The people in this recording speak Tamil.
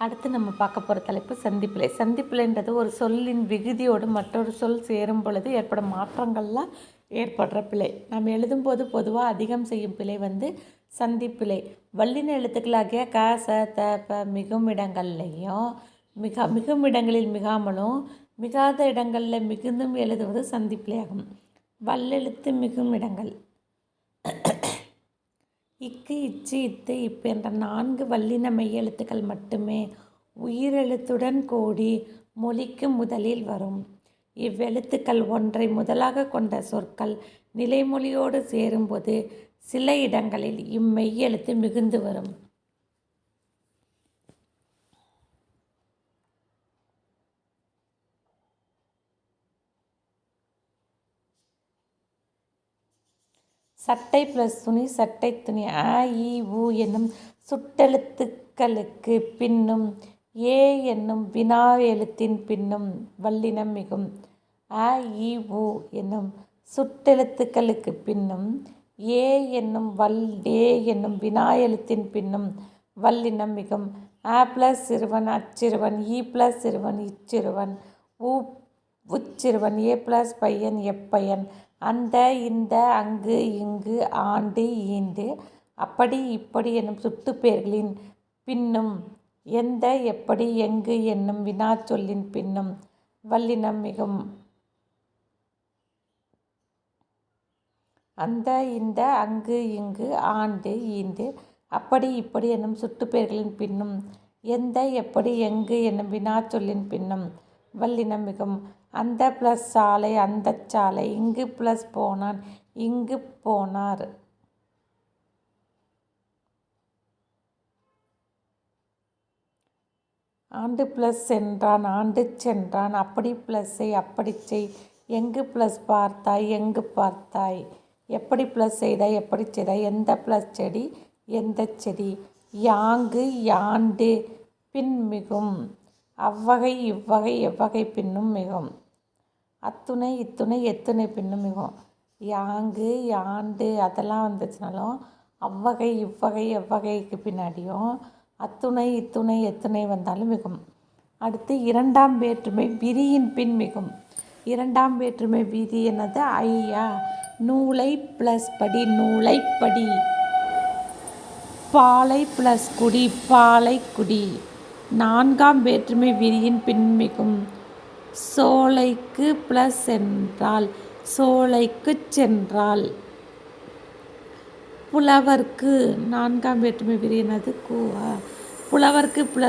அடுத்து நம்ம பார்க்க போகிற தலைப்பு சந்திப்பிலை. சந்திப்பிலைன்றது ஒரு சொல்லின் விகுதியோடு மற்றொரு சொல் சேரும் பொழுது ஏற்படும் மாற்றங்கள்லாம் ஏற்படுற பிழை. நம்ம எழுதும்போது பொதுவாக அதிகம் செய்யும் பிழை வந்து சந்திப்பிழை வல்லின எழுத்துக்களாகிய க ச த ப மிகும் இடங்கள்லையும் மிக மிகும் இடங்களில் மிகாமலும் மிகாத இடங்களில் மிகுந்தும் எழுதுவது சந்திப்பிழையாகும் வல்லெழுத்து மிகும் இடங்கள். இக்கு இச்சு இத்து இப்பு என்ற நான்கு வல்லின மெய்யெழுத்துக்கள் மட்டுமே உயிரெழுத்துடன் கூடி மொழிக்கு முதலில் வரும். இவ்வெழுத்துக்கள் ஒன்றை முதலாக கொண்ட சொற்கள் நிலைமொழியோடு சேரும்போது சில இடங்களில் இம்மெய்யெழுத்து மிகுந்து வரும். சட்டை ப்ளஸ் துணி சட்டை துணி அ இ உ என்னும் சுட்டெழுத்துக்களுக்கு பின்னும் ஏ என்னும் வினா எழுத்தின் பின்னும் வல்லினம் மிகும். அ இ உ என்னும் சுட்டெழுத்துக்களுக்கு பின்னும் ஏ என்னும் வல் ஏ என்னும் வினா எழுத்தின் பின்னும் வல்லினம் மிகும். அ ப்ளஸ் சிறுவன் அச்சிறுவன் இ ப்ளஸ் சிறுவன் இச்சிறுவன் உ உச்சிறுவன் ஏ ப்ளஸ் பையன் எப்பையன் அந்த இந்த அங்கு இங்கு ஆண்டு ஈண்டு. அப்படி இப்படி என்னும் சுட்டுப்பெயர்களின் பின்னும் எந்த எப்படி எங்கு என்னும் வினாச்சொல்லின் பின்னும் வல்லினம் மிகும். அந்த இந்த அங்கு இங்கு ஆண்டு ஈண்டு. அப்படி இப்படி என்னும் சுட்டுப்பெயர்களின் பின்னும் எந்த எப்படி எங்கு என்னும் வினாச்சொல்லின் பின்னும் வல்லினம் மிகும் அந்த ப்ளஸ் சாலை அந்த சாலை. இங்கு ப்ளஸ் போனான் இங்கு போனார். ஆண்டு ப்ளஸ் சென்றான் ஆண்டு சென்றான். அப்படி ப்ளஸ்ஸை அப்படி செய். எங்கு ப்ளஸ் பார்த்தாய் எங்கு பார்த்தாய்? எப்படி ப்ளஸ் செய்தாய் எப்படி செய்தாய்? எந்த ப்ளஸ் செடி எந்த செடி? யாங்கு யாண்டு பின் மிகும் அவ்வகை இவ்வகை எவ்வகை பின்னும் மிகும். அத்துணை இத்துணை எத்துணை பின்னும் மிகும். யாங்கு யாண்டு அதெல்லாம் வந்துச்சுனாலும் அவ்வகை இவ்வகை எவ்வகைக்கு பின்னாடியும் அத்துணை இத்துணை எத்துணை வந்தாலும் மிகும். அடுத்து இரண்டாம் வேற்றுமை விரியின் பின் மிகும். இரண்டாம் வேற்றுமை விதி என்னது? ஐயா நூலை ப்ளஸ் படி நூலை படி. பாலை ப்ளஸ் குடி பாலை குடி. நான்காம் வேற்றுமை விரியின் பின்மிகும் சோலைக்கு ப்ளஸ் சென்றால் சோலைக்கு சென்றால். புலவர்க்கு நான்காம் வேற்றுமை விரி கூவா. புலவர்க்கு ப்ளஸ்